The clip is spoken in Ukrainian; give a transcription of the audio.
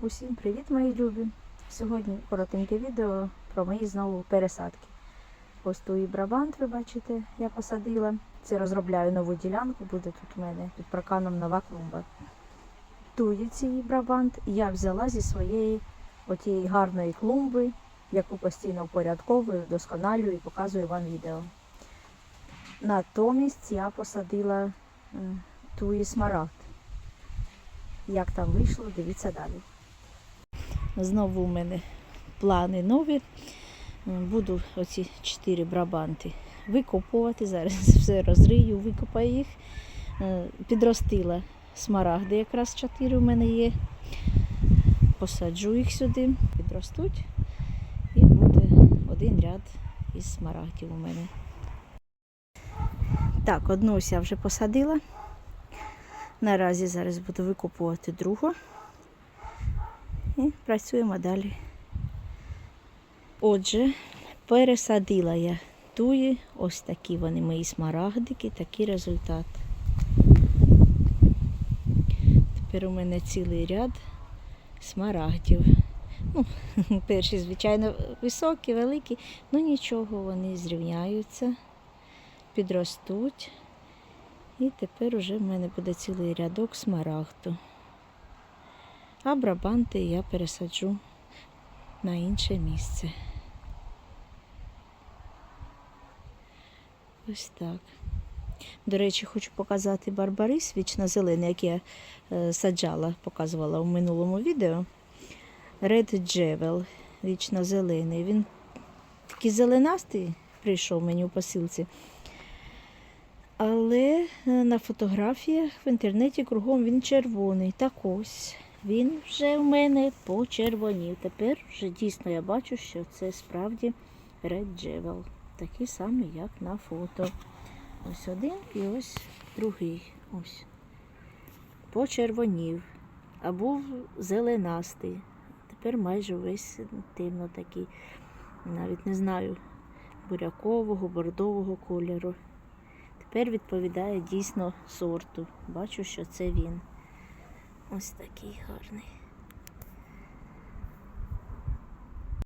Усім привіт, мої любі! Сьогодні коротеньке відео про мої знову пересадки. Ось туї брабант, ви бачите, я посадила. Це розробляю нову ділянку, буде тут у мене під парканом нова клумба. Туї цієї брабант я взяла зі своєї отієї гарної клумби, яку постійно впорядковую, вдосконалюю і показую вам відео. Натомість я посадила туї смарагд. Як там вийшло, дивіться далі. Знову у мене плани нові. Буду оці чотири брабанти викопувати. Зараз все розрию, викопаю їх. Е, Підростила смарагди, якраз чотири у мене є. Посаджу їх сюди, підростуть. І буде один ряд із смарагдів у мене. Так, одну я вже посадила. Наразі зараз буду викопувати другу. І працюємо далі. Отже, пересадила я туї, ось такі вони мої смарагдики, такий результат. Тепер у мене цілий ряд смарагдів. Ну, перші, звичайно, високі, великі, ну нічого, вони зрівняються, підростуть. І тепер уже в мене буде цілий рядок смарагду. А брабанти я пересаджу на інше місце. Ось так. До речі, хочу показати барбарис вічно зелений, який я е, саджала, показувала у минулому відео. Red Jewel, вічно зелений. Він такий зеленастий прийшов мені у посилці. Але е, на фотографіях в інтернеті кругом він червоний. Так ось він вже в мене почервонів. Тепер вже дійсно я бачу, що це справді Red Jewel. Такий самий, як на фото. Ось один і ось другий. Ось. Почервонів. А був зеленастий. Тепер майже весь темно такий. Навіть не знаю, бурякового, бордового кольору. Тепер відповідає дійсно сорту. Бачу, що це він. Ось такий гарний.